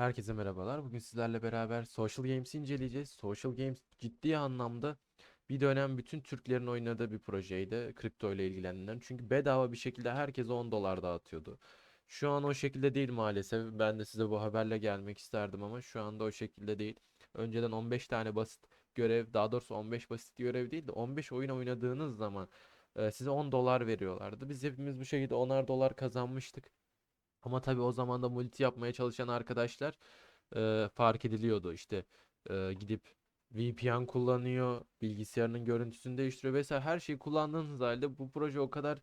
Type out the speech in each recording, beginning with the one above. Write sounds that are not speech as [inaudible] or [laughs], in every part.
Herkese merhabalar. Bugün sizlerle beraber Social Games'i inceleyeceğiz. Social Games ciddi anlamda bir dönem bütün Türklerin oynadığı bir projeydi. Kripto ile ilgilenenler. Çünkü bedava bir şekilde herkese 10 dolar dağıtıyordu. Şu an o şekilde değil maalesef. Ben de size bu haberle gelmek isterdim ama şu anda o şekilde değil. Önceden 15 tane basit görev, daha doğrusu 15 basit görev değil de 15 oyun oynadığınız zaman e, size 10 dolar veriyorlardı. Biz hepimiz bu şekilde 10'ar dolar kazanmıştık. Ama tabii o zaman da multi yapmaya çalışan arkadaşlar e, fark ediliyordu. İşte e, gidip VPN kullanıyor, bilgisayarının görüntüsünü değiştiriyor vesaire her şeyi kullandığınız halde bu proje o kadar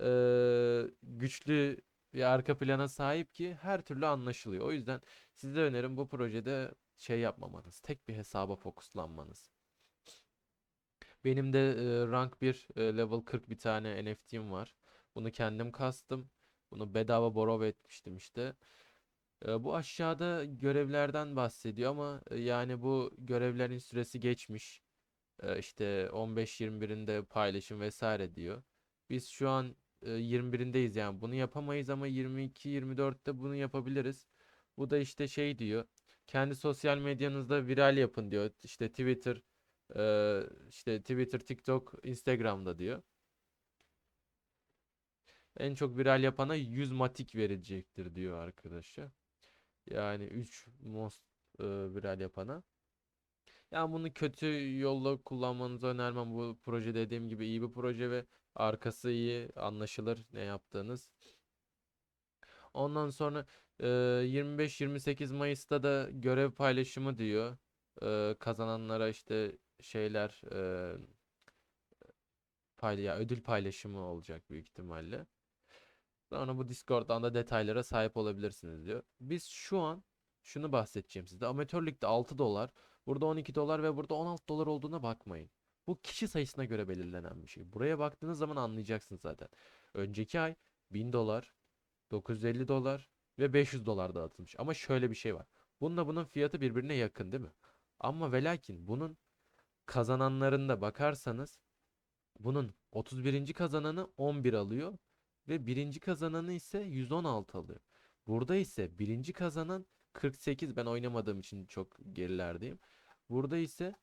e, güçlü bir arka plana sahip ki her türlü anlaşılıyor. O yüzden size önerim bu projede şey yapmamanız, tek bir hesaba fokuslanmanız. Benim de e, rank 1 e, level 40 bir tane NFT'm var. Bunu kendim kastım. Bunu bedava borrow etmiştim işte. E, bu aşağıda görevlerden bahsediyor ama e, yani bu görevlerin süresi geçmiş. E, işte 15-21'inde paylaşım vesaire diyor. Biz şu an e, 21'indeyiz yani bunu yapamayız ama 22-24'te bunu yapabiliriz. Bu da işte şey diyor. Kendi sosyal medyanızda viral yapın diyor. İşte Twitter, e, işte Twitter, TikTok, Instagram'da diyor. En çok viral yapana 100 matik verilecektir diyor arkadaşlar. Yani 3 most e, viral yapana. Yani bunu kötü yolla kullanmanızı önermem. Bu proje dediğim gibi iyi bir proje ve arkası iyi anlaşılır ne yaptığınız. Ondan sonra e, 25-28 Mayıs'ta da görev paylaşımı diyor. E, kazananlara işte şeyler e, pay ya ödül paylaşımı olacak büyük ihtimalle. Sonra bu Discord'dan da detaylara sahip olabilirsiniz diyor. Biz şu an şunu bahsedeceğim size. Amatör ligde 6 dolar, burada 12 dolar ve burada 16 dolar olduğuna bakmayın. Bu kişi sayısına göre belirlenen bir şey. Buraya baktığınız zaman anlayacaksınız zaten. Önceki ay 1000 dolar, 950 dolar ve 500 dolar dağıtılmış. Ama şöyle bir şey var. Bununla bunun fiyatı birbirine yakın değil mi? Ama ve lakin bunun kazananlarında bakarsanız bunun 31. kazananı 11 alıyor ve birinci kazananı ise 116 alıyor. Burada ise birinci kazanan 48 ben oynamadığım için çok gerilerdeyim. Burada ise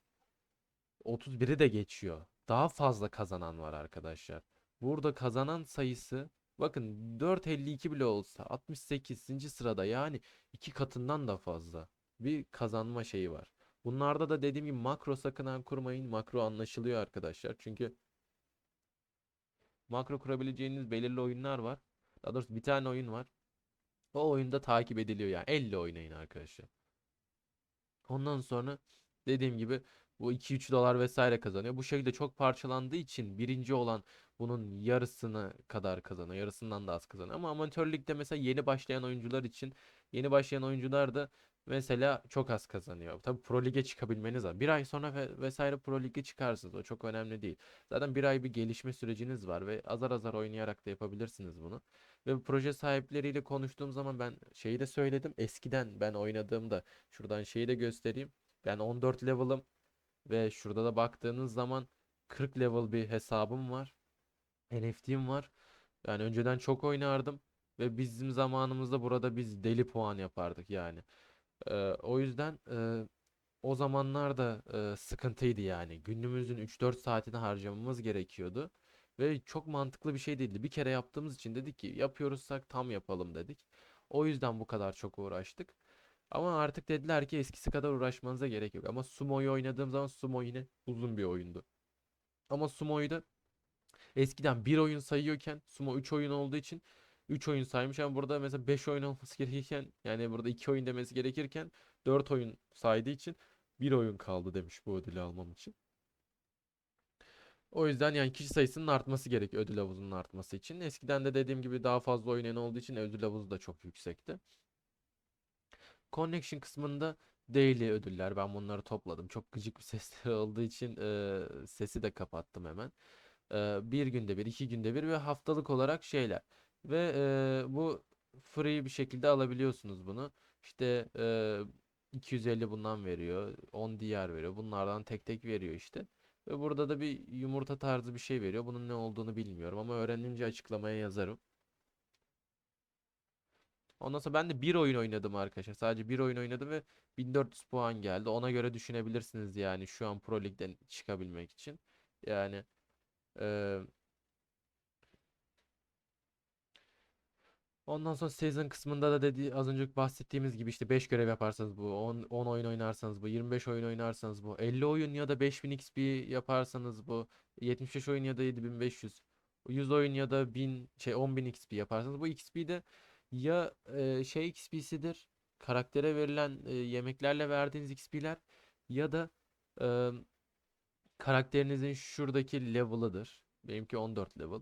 31'i de geçiyor. Daha fazla kazanan var arkadaşlar. Burada kazanan sayısı bakın 4.52 bile olsa 68. sırada yani iki katından da fazla bir kazanma şeyi var. Bunlarda da dediğim gibi makro sakın ha kurmayın. Makro anlaşılıyor arkadaşlar. Çünkü makro kurabileceğiniz belirli oyunlar var. Daha doğrusu bir tane oyun var. O oyunda takip ediliyor yani. Elle oynayın arkadaşlar. Ondan sonra dediğim gibi bu 2-3 dolar vesaire kazanıyor. Bu şekilde çok parçalandığı için birinci olan bunun yarısını kadar kazanıyor. Yarısından da az kazanıyor. Ama amatör ligde mesela yeni başlayan oyuncular için yeni başlayan oyuncular da mesela çok az kazanıyor. Tabii Pro Lig'e çıkabilmeniz lazım. Bir ay sonra ve vesaire Pro Lig'e çıkarsınız. O çok önemli değil. Zaten bir ay bir gelişme süreciniz var ve azar azar oynayarak da yapabilirsiniz bunu. Ve proje sahipleriyle konuştuğum zaman ben şeyi de söyledim. Eskiden ben oynadığımda şuradan şeyi de göstereyim. Ben 14 level'ım ve şurada da baktığınız zaman 40 level bir hesabım var. NFT'm var. Yani önceden çok oynardım ve bizim zamanımızda burada biz deli puan yapardık yani. Ee, o yüzden e, o zamanlar da e, sıkıntıydı yani. Günümüzün 3-4 saatini harcamamız gerekiyordu. Ve çok mantıklı bir şey değildi. Bir kere yaptığımız için dedik ki yapıyoruzsak tam yapalım dedik. O yüzden bu kadar çok uğraştık. Ama artık dediler ki eskisi kadar uğraşmanıza gerek yok. Ama Sumo'yu oynadığım zaman Sumo yine uzun bir oyundu. Ama Sumo'yu da eskiden bir oyun sayıyorken Sumo 3 oyun olduğu için 3 oyun saymış ama burada mesela 5 oyun olması gerekirken yani burada 2 oyun demesi gerekirken 4 oyun saydığı için bir oyun kaldı demiş bu ödülü almam için. O yüzden yani kişi sayısının artması gerekiyor ödül havuzunun artması için. Eskiden de dediğim gibi daha fazla oynayan olduğu için ödül havuzu da çok yüksekti. Connection kısmında daily ödüller. Ben bunları topladım. Çok gıcık bir sesleri olduğu için e, sesi de kapattım hemen. E, bir günde bir, iki günde bir ve haftalık olarak şeyler. Ve e, bu free bir şekilde alabiliyorsunuz bunu. İşte e, 250 bundan veriyor. 10 diğer veriyor. Bunlardan tek tek veriyor işte. Ve burada da bir yumurta tarzı bir şey veriyor. Bunun ne olduğunu bilmiyorum ama öğrenince açıklamaya yazarım. Ondan sonra ben de bir oyun oynadım arkadaşlar. Sadece bir oyun oynadım ve 1400 puan geldi. Ona göre düşünebilirsiniz yani şu an Pro Lig'den çıkabilmek için. Yani eee, ondan sonra season kısmında da dedi az önce bahsettiğimiz gibi işte 5 görev yaparsanız bu, 10, 10 oyun oynarsanız bu, 25 oyun oynarsanız bu, 50 oyun ya da 5000 XP yaparsanız bu, 75 oyun ya da 7500, 100 oyun ya da 1000 şey 10.000 XP yaparsanız bu XP de ya e, şey XP'sidir. Karaktere verilen e, yemeklerle verdiğiniz XP'ler ya da e, karakterinizin şuradaki level'ıdır. Benimki 14 level.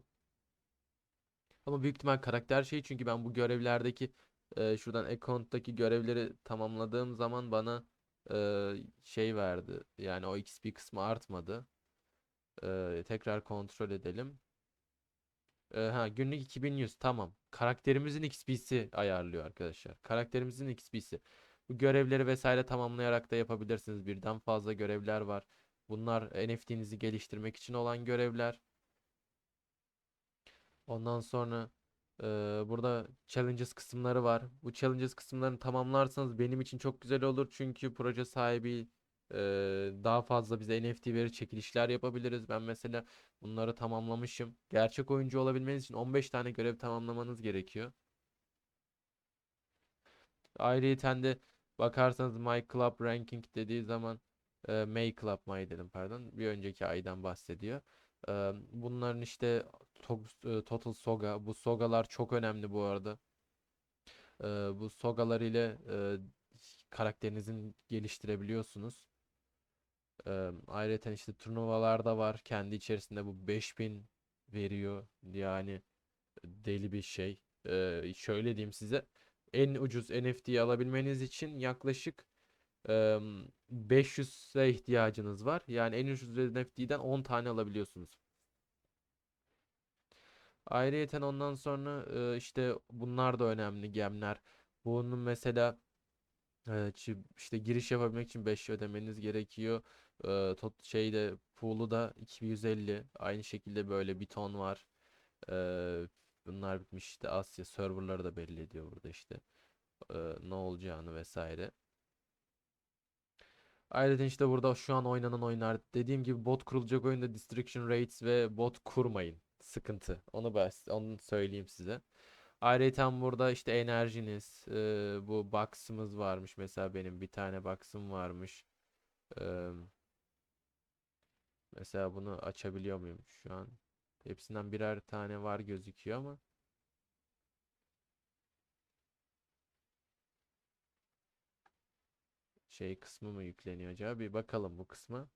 Ama büyük ihtimal karakter şey çünkü ben bu görevlerdeki e, şuradan account'taki görevleri tamamladığım zaman bana e, şey verdi. Yani o XP kısmı artmadı. E, tekrar kontrol edelim. E, ha günlük 2100 tamam. Karakterimizin XP'si ayarlıyor arkadaşlar. Karakterimizin XP'si. Bu görevleri vesaire tamamlayarak da yapabilirsiniz. Birden fazla görevler var. Bunlar NFT'nizi geliştirmek için olan görevler. Ondan sonra eee, burada challenges kısımları var. Bu challenges kısımlarını tamamlarsanız benim için çok güzel olur. Çünkü proje sahibi eee, daha fazla bize NFT verir, çekilişler yapabiliriz. Ben mesela bunları tamamlamışım. Gerçek oyuncu olabilmeniz için 15 tane görev tamamlamanız gerekiyor. Ayrıyeten de bakarsanız My Club Ranking dediği zaman e, May Club My dedim pardon. Bir önceki aydan bahsediyor. E, bunların işte e, Total Soga. Bu Sogalar çok önemli bu arada. E, bu Sogalar ile e, karakterinizin geliştirebiliyorsunuz. E, ayrıca işte turnuvalar da var. Kendi içerisinde bu 5000 veriyor. Yani deli bir şey. E, şöyle diyeyim size. En ucuz NFT'yi alabilmeniz için yaklaşık em, 500'e ihtiyacınız var. Yani en ucuz NFT'den 10 tane alabiliyorsunuz. Ayrıyeten ondan sonra işte bunlar da önemli gemler. Bunun mesela işte giriş yapabilmek için 5 ödemeniz gerekiyor. Tot şeyde pool'u da 2150. Aynı şekilde böyle bir ton var. Bunlar bitmiş işte Asya serverları da belli ediyor burada işte ne olacağını vesaire. Ayrıca işte burada şu an oynanan oyunlar dediğim gibi bot kurulacak oyunda destruction rates ve bot kurmayın. Sıkıntı. Onu bas onu söyleyeyim size. Ayrıca burada işte enerjiniz, e, bu box'ımız varmış. Mesela benim bir tane box'ım varmış. E, mesela bunu açabiliyor muyum şu an? Hepsinden birer tane var gözüküyor ama şey kısmı mı yükleniyor acaba? Bir bakalım bu kısma.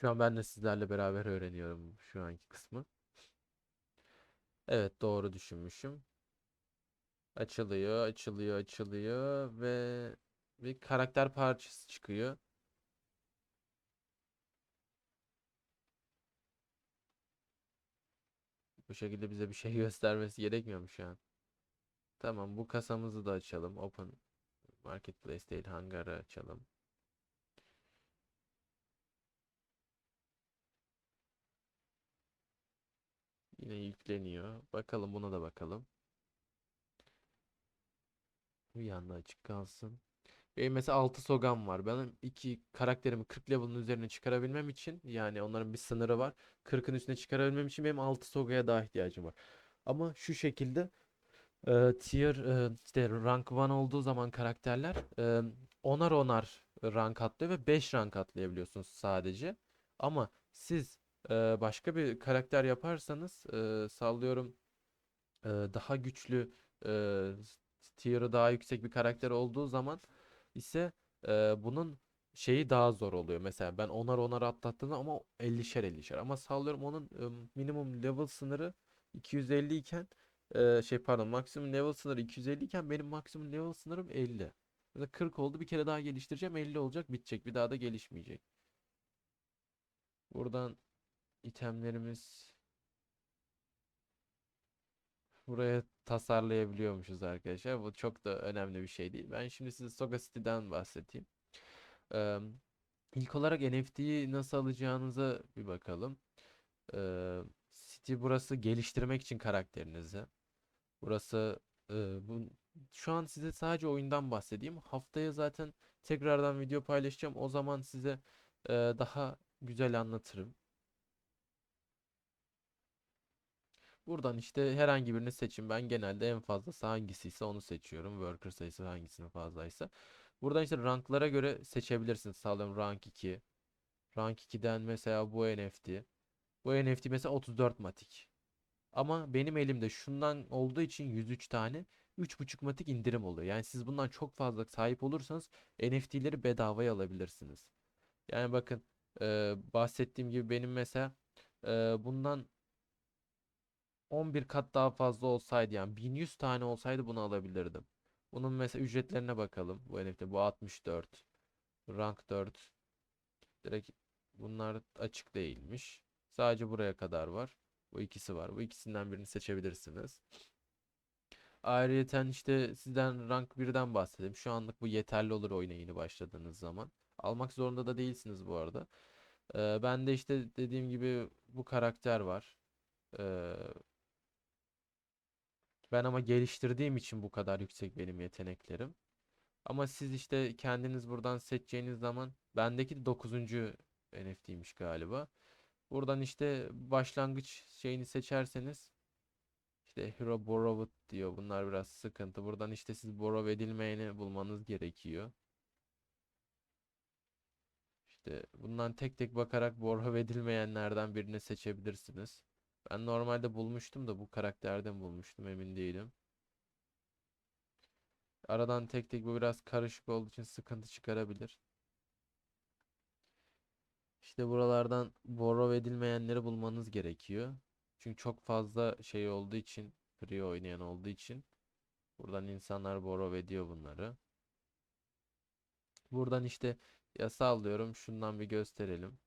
Şu an ben de sizlerle beraber öğreniyorum şu anki kısmı. Evet doğru düşünmüşüm. Açılıyor, açılıyor, açılıyor ve bir karakter parçası çıkıyor. Bu şekilde bize bir şey [laughs] göstermesi gerekmiyor mu şu an? Tamam bu kasamızı da açalım. Open Marketplace değil hangarı açalım. Yine yükleniyor. Bakalım buna da bakalım. Bir yanda açık kalsın. Benim mesela 6 sogam var. Benim iki karakterimi 40 level'ın üzerine çıkarabilmem için yani onların bir sınırı var. 40'ın üstüne çıkarabilmem için benim 6 sogaya daha ihtiyacım var. Ama şu şekilde e, tier e, işte rank 1 olduğu zaman karakterler e, onar onar rank atlıyor ve 5 rank atlayabiliyorsunuz sadece. Ama siz başka bir karakter yaparsanız e, sallıyorum e, daha güçlü e, tier'ı daha yüksek bir karakter olduğu zaman ise e, bunun şeyi daha zor oluyor. Mesela ben onar onar atlattığımda ama 50'şer 50'şer ama sallıyorum onun e, minimum level sınırı 250 iken e, şey pardon maksimum level sınırı 250 iken benim maksimum level sınırım 50. Mesela 40 oldu bir kere daha geliştireceğim 50 olacak bitecek bir daha da gelişmeyecek. Buradan itemlerimiz buraya tasarlayabiliyormuşuz arkadaşlar. Bu çok da önemli bir şey değil. Ben şimdi size Soga City'den bahsedeyim. Eee ilk olarak NFT'yi nasıl alacağınıza bir bakalım. Eee City burası geliştirmek için karakterinizi. Burası e, bu şu an size sadece oyundan bahsedeyim. Haftaya zaten tekrardan video paylaşacağım. O zaman size e, daha güzel anlatırım. Buradan işte herhangi birini seçin. Ben genelde en fazlası hangisiyse onu seçiyorum. Worker sayısı hangisinin fazlaysa. Buradan işte ranklara göre seçebilirsiniz. Sağlıyorum rank 2. Rank 2'den mesela bu NFT. Bu NFT mesela 34 matik. Ama benim elimde şundan olduğu için 103 tane 3.5 matik indirim oluyor. Yani siz bundan çok fazla sahip olursanız NFT'leri bedavaya alabilirsiniz. Yani bakın e, bahsettiğim gibi benim mesela e, bundan 11 kat daha fazla olsaydı yani 1100 tane olsaydı bunu alabilirdim. Bunun mesela ücretlerine bakalım. Bu NFT bu 64. Rank 4. Direkt bunlar açık değilmiş. Sadece buraya kadar var. Bu ikisi var. Bu ikisinden birini seçebilirsiniz. Ayrıyeten işte sizden rank 1'den bahsedeyim. Şu anlık bu yeterli olur oyuna yeni başladığınız zaman. Almak zorunda da değilsiniz bu arada. Ee, ben de işte dediğim gibi bu karakter var. Ee, ben ama geliştirdiğim için bu kadar yüksek benim yeteneklerim. Ama siz işte kendiniz buradan seçeceğiniz zaman bendeki 9. NFT'ymiş galiba. Buradan işte başlangıç şeyini seçerseniz işte Hero Borrowed diyor. Bunlar biraz sıkıntı. Buradan işte siz borrow edilmeyeni bulmanız gerekiyor. İşte bundan tek tek bakarak borrow edilmeyenlerden birini seçebilirsiniz. Ben normalde bulmuştum da bu karakterden bulmuştum emin değilim. Aradan tek tek bu biraz karışık olduğu için sıkıntı çıkarabilir. İşte buralardan borrow edilmeyenleri bulmanız gerekiyor. Çünkü çok fazla şey olduğu için, free oynayan olduğu için buradan insanlar borrow ediyor bunları. Buradan işte ya sallıyorum şundan bir gösterelim.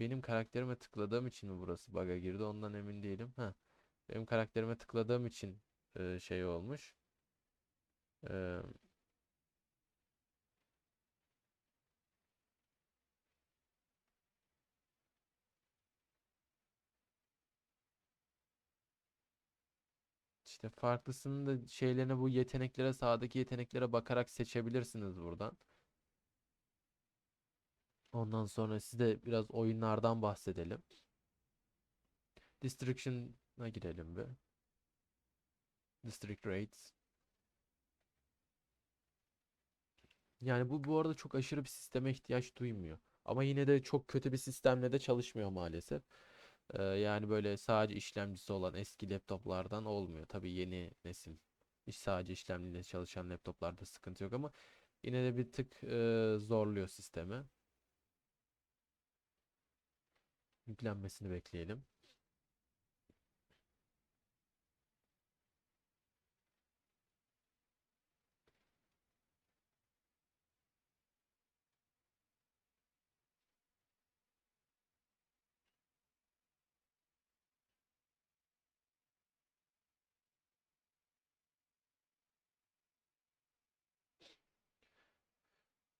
Benim karakterime tıkladığım için mi burası bug'a girdi ondan emin değilim. Heh. Benim karakterime tıkladığım için e, şey olmuş. E, işte farklısının da şeylerine bu yeteneklere sağdaki yeteneklere bakarak seçebilirsiniz buradan. Ondan sonra size biraz oyunlardan bahsedelim. Destruction'a girelim bir. District Rates. Yani bu bu arada çok aşırı bir sisteme ihtiyaç duymuyor. Ama yine de çok kötü bir sistemle de çalışmıyor maalesef. Ee, yani böyle sadece işlemcisi olan eski laptoplardan olmuyor. Tabii yeni nesil sadece işlemciyle çalışan laptoplarda sıkıntı yok ama yine de bir tık e, zorluyor sistemi. Yüklenmesini bekleyelim.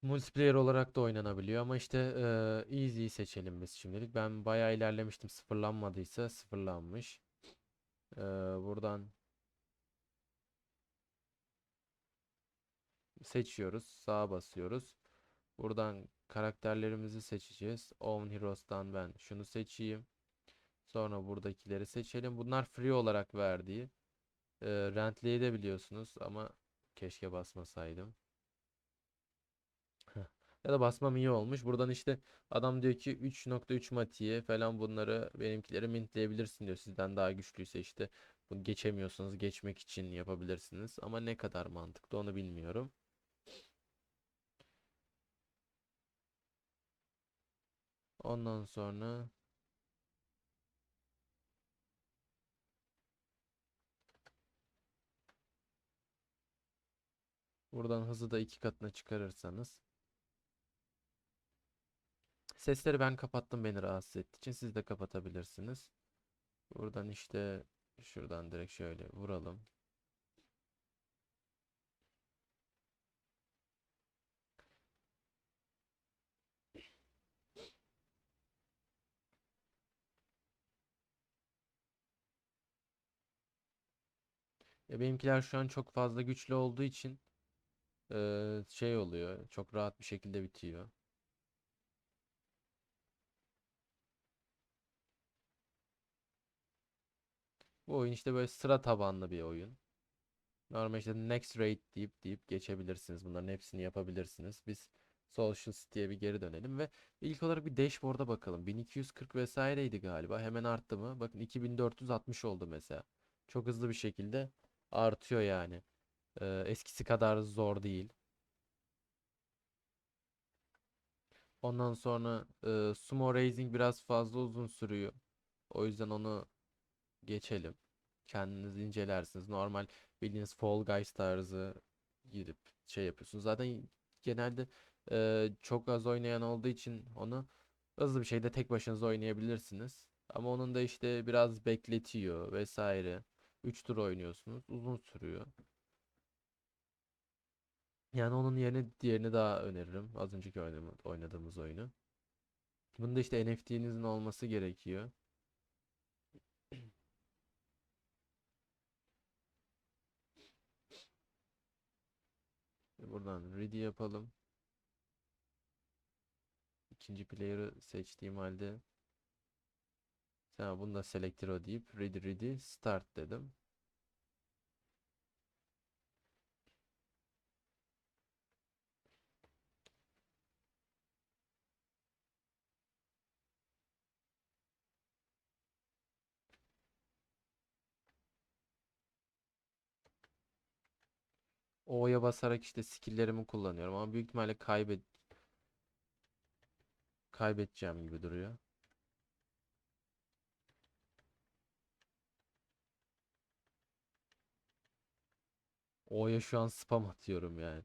Multiplayer olarak da oynanabiliyor ama işte eee easy seçelim biz şimdilik. Ben bayağı ilerlemiştim. Sıfırlanmadıysa sıfırlanmış. Eee, buradan seçiyoruz. Sağa basıyoruz. Buradan karakterlerimizi seçeceğiz. Own Heroes'tan ben şunu seçeyim. Sonra buradakileri seçelim. Bunlar free olarak verdiği. Eee rentleyebiliyorsunuz ama keşke basmasaydım. Ya da basmam iyi olmuş. Buradan işte adam diyor ki 3.3 matiye falan bunları benimkileri mintleyebilirsin diyor. Sizden daha güçlüyse işte bunu geçemiyorsanız geçmek için yapabilirsiniz. Ama ne kadar mantıklı onu bilmiyorum. Ondan sonra buradan hızı da iki katına çıkarırsanız Sesleri ben kapattım beni rahatsız ettiği için siz de kapatabilirsiniz. Buradan işte şuradan direkt şöyle vuralım. Ya benimkiler şu an çok fazla güçlü olduğu için şey oluyor. Çok rahat bir şekilde bitiyor. Bu oyun işte böyle sıra tabanlı bir oyun. Normal işte next rate deyip deyip geçebilirsiniz. Bunların hepsini yapabilirsiniz. Biz Social City'ye bir geri dönelim ve ilk olarak bir dashboard'a bakalım. 1240 vesaireydi galiba. Hemen arttı mı? Bakın 2460 oldu mesela. Çok hızlı bir şekilde artıyor yani. Ee, eskisi kadar zor değil. Ondan sonra e, sumo raising biraz fazla uzun sürüyor. O yüzden onu geçelim. Kendiniz incelersiniz. Normal bildiğiniz Fall Guys tarzı girip şey yapıyorsunuz. Zaten genelde e, çok az oynayan olduğu için onu hızlı bir şekilde tek başınıza oynayabilirsiniz. Ama onun da işte biraz bekletiyor vesaire. 3 tur oynuyorsunuz. Uzun sürüyor. Yani onun yerine diğerini daha öneririm. Az önceki oynadığımız oyunu. Bunda işte NFT'nizin olması gerekiyor. Buradan ready yapalım. İkinci player'ı seçtiğim halde Tamam bunu da select row deyip ready ready start dedim. O'ya basarak işte skill'lerimi kullanıyorum ama büyük ihtimalle kaybet kaybedeceğim gibi duruyor. O'ya şu an spam atıyorum yani.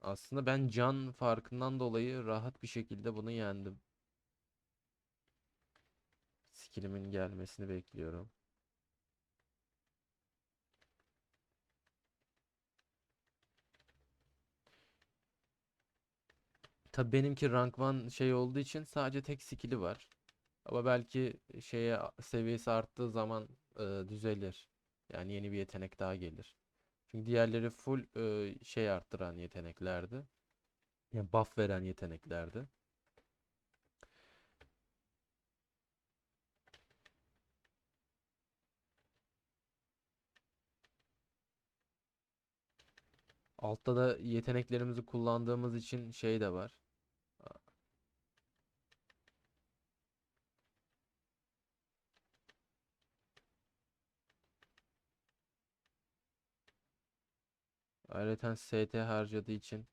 Aslında ben can farkından dolayı rahat bir şekilde bunu yendim. Skill'imin gelmesini bekliyorum. Tabii benimki rank 1 şey olduğu için sadece tek skill'i var. Ama belki şeye seviyesi arttığı zaman e, düzelir. Yani yeni bir yetenek daha gelir. Çünkü diğerleri full e, şey arttıran yeteneklerdi. Yani buff veren yeteneklerdi. Altta da yeteneklerimizi kullandığımız için şey de var. Ayrıca ST harcadığı için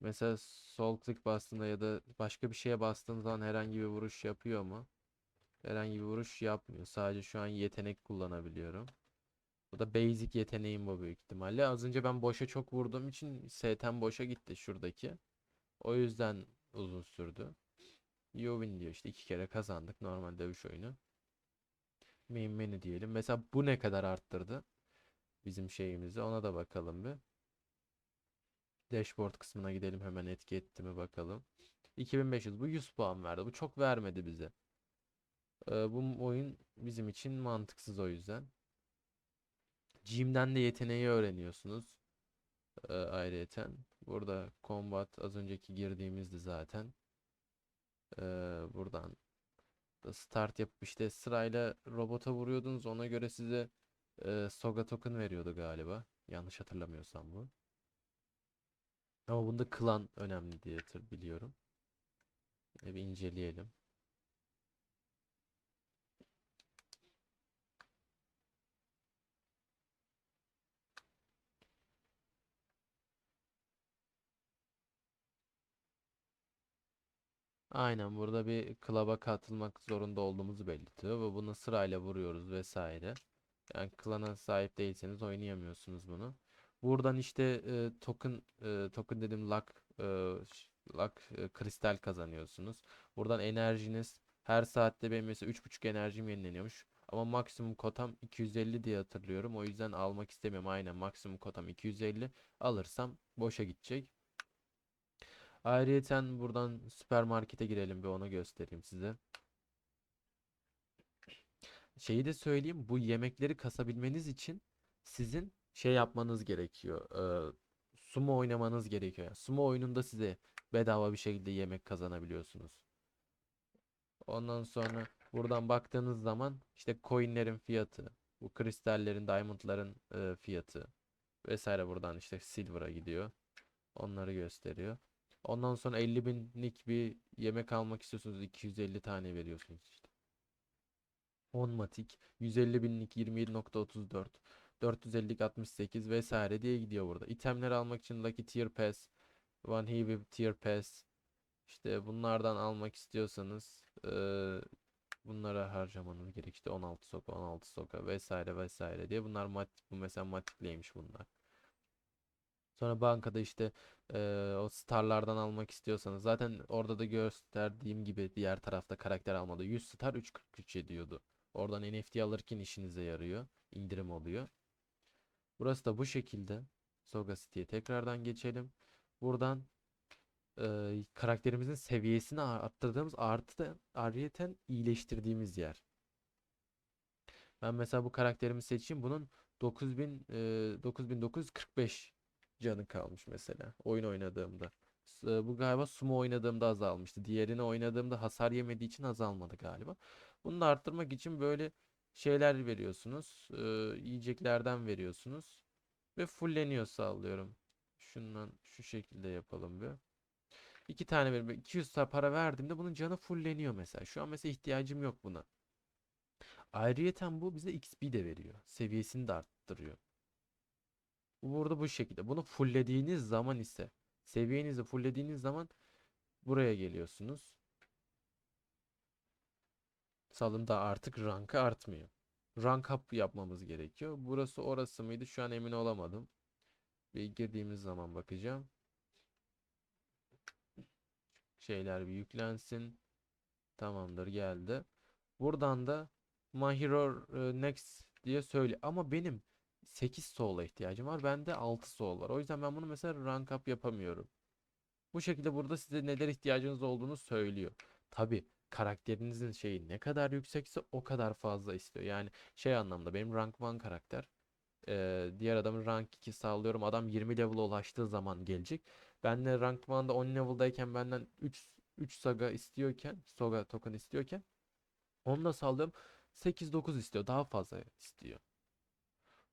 mesela sol click bastığında ya da başka bir şeye bastığın zaman herhangi bir vuruş yapıyor mu? Herhangi bir vuruş yapmıyor. Sadece şu an yetenek kullanabiliyorum. Bu da basic yeteneğim bu büyük ihtimalle. Az önce ben boşa çok vurduğum için ST'm boşa gitti şuradaki. O yüzden uzun sürdü. You win diyor işte iki kere kazandık normal dövüş oyunu. Main menü diyelim. Mesela bu ne kadar arttırdı? Bizim şeyimizi ona da bakalım bir. Dashboard kısmına gidelim hemen etki etti mi bakalım. 2500 bu 100 puan verdi. Bu çok vermedi bize. Ee, bu oyun bizim için mantıksız o yüzden. Gym'den de yeteneği öğreniyorsunuz. Ee, ayrıyeten. Burada combat az önceki girdiğimizdi zaten. Ee, buradan da start yapıp işte sırayla robota vuruyordunuz. Ona göre size e, Soga token veriyordu galiba. Yanlış hatırlamıyorsam bu. Ama bunda klan önemli diye biliyorum. E, bir inceleyelim. Aynen burada bir klaba katılmak zorunda olduğumuzu belirtiyor ve bunu sırayla vuruyoruz vesaire. Yani klana sahip değilseniz oynayamıyorsunuz bunu. Buradan işte e, token e, token dedim luck e, luck e, kristal kazanıyorsunuz. Buradan enerjiniz her saatte benim mesela 3.5 enerjim yenileniyormuş. Ama maksimum kotam 250 diye hatırlıyorum. O yüzden almak istemiyorum. Aynen maksimum kotam 250. Alırsam boşa gidecek. Ayrıyeten buradan süpermarkete girelim bir onu göstereyim size. Şeyi de söyleyeyim bu yemekleri kasabilmeniz için sizin şey yapmanız gerekiyor. Ee, sumo oynamanız gerekiyor. Yani sumo oyununda size bedava bir şekilde yemek kazanabiliyorsunuz. Ondan sonra buradan baktığınız zaman işte coinlerin fiyatı, bu kristallerin, diamondların e, fiyatı vesaire buradan işte silver'a gidiyor. Onları gösteriyor. Ondan sonra 50 binlik bir yemek almak istiyorsunuz. 250 tane veriyorsunuz işte. 10 matik, 150 binlik 27.34, 450'lik 68 vesaire diye gidiyor burada. İtemleri almak için Lucky Tier Pass, One Heavy Tier Pass, işte bunlardan almak istiyorsanız eee, bunlara harcamanız gerek. İşte 16 soka, 16 soka vesaire vesaire diye. Bunlar mat, bu mesela matikleymiş bunlar. Sonra bankada işte eee, o starlardan almak istiyorsanız zaten orada da gösterdiğim gibi diğer tarafta karakter almada 100 star 3.43 ediyordu. Oradan NFT alırken işinize yarıyor. indirim oluyor. Burası da bu şekilde. Soga City'ye tekrardan geçelim. Buradan eee, karakterimizin seviyesini ar- arttırdığımız artı da ayrıyeten iyileştirdiğimiz yer. Ben mesela bu karakterimi seçeyim. Bunun 9000 eee 9945 canı kalmış mesela oyun oynadığımda. E, Bu galiba sumo oynadığımda azalmıştı. Diğerini oynadığımda hasar yemediği için azalmadı galiba. Bunu da arttırmak için böyle şeyler veriyorsunuz. Ee, yiyeceklerden veriyorsunuz. Ve fulleniyor sağlıyorum. Şundan şu şekilde yapalım bir. İki tane verim. 200 ta para verdiğimde bunun canı fulleniyor mesela. Şu an mesela ihtiyacım yok buna. Ayrıyeten bu bize XP de veriyor. Seviyesini de arttırıyor. Bu burada bu şekilde. Bunu fulllediğiniz zaman ise seviyenizi fulllediğiniz zaman buraya geliyorsunuz. Salımda artık rankı artmıyor. Rank up yapmamız gerekiyor. Burası orası mıydı? Şu an emin olamadım. Bir girdiğimiz zaman bakacağım. Şeyler bir yüklensin. Tamamdır geldi. Buradan da My Hero e, Next diye söyle. Ama benim 8 soul'a ihtiyacım var. Bende 6 soul var. O yüzden ben bunu mesela rank up yapamıyorum. Bu şekilde burada size neler ihtiyacınız olduğunu söylüyor. Tabi karakterinizin şeyi ne kadar yüksekse o kadar fazla istiyor. Yani şey anlamda benim rank 1 karakter. eee, diğer adamın rank 2 sağlıyorum. Adam 20 level'a ulaştığı zaman gelecek. Ben de rank 1'da 10 level'dayken benden 3 3 saga istiyorken, soga token istiyorken onu da sağlıyorum. 8-9 istiyor. Daha fazla istiyor.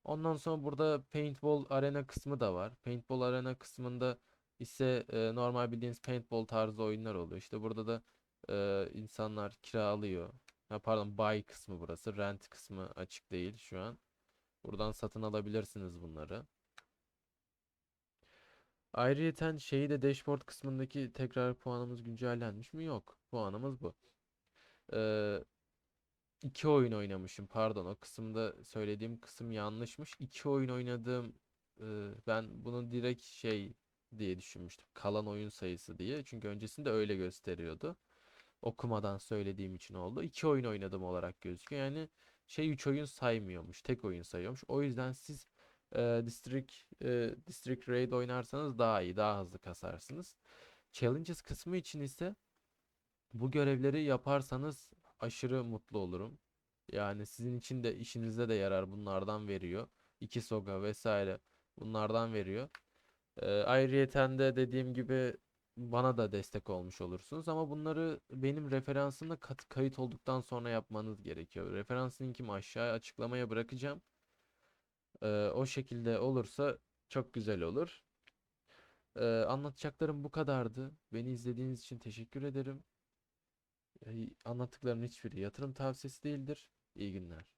Ondan sonra burada paintball arena kısmı da var. Paintball arena kısmında ise e, normal bildiğiniz paintball tarzı oyunlar oluyor. İşte burada da e, insanlar kiralıyor. Ha, pardon buy kısmı burası. Rent kısmı açık değil şu an. Buradan satın alabilirsiniz bunları. Ayrıyeten şeyi de dashboard kısmındaki tekrar puanımız güncellenmiş mi? Yok. Puanımız bu. Ee, iki oyun oynamışım. Pardon, o kısımda söylediğim kısım yanlışmış. İki oyun oynadığım e, ben bunu direkt şey diye düşünmüştüm. Kalan oyun sayısı diye. Çünkü öncesinde öyle gösteriyordu. Okumadan söylediğim için oldu. İki oyun oynadım olarak gözüküyor. Yani şey üç oyun saymıyormuş. Tek oyun sayıyormuş. O yüzden siz e, District e, District Raid oynarsanız daha iyi, daha hızlı kasarsınız. Challenges kısmı için ise bu görevleri yaparsanız aşırı mutlu olurum. Yani sizin için de işinize de yarar bunlardan veriyor. İki soga vesaire bunlardan veriyor. Ee, ayrıyeten de dediğim gibi bana da destek olmuş olursunuz ama bunları benim referansımda kat- kayıt olduktan sonra yapmanız gerekiyor. Referans linkimi aşağıya açıklamaya bırakacağım. Ee, o şekilde olursa çok güzel olur. Ee, anlatacaklarım bu kadardı. Beni izlediğiniz için teşekkür ederim. Anlattıklarımın hiçbiri yatırım tavsiyesi değildir. İyi günler.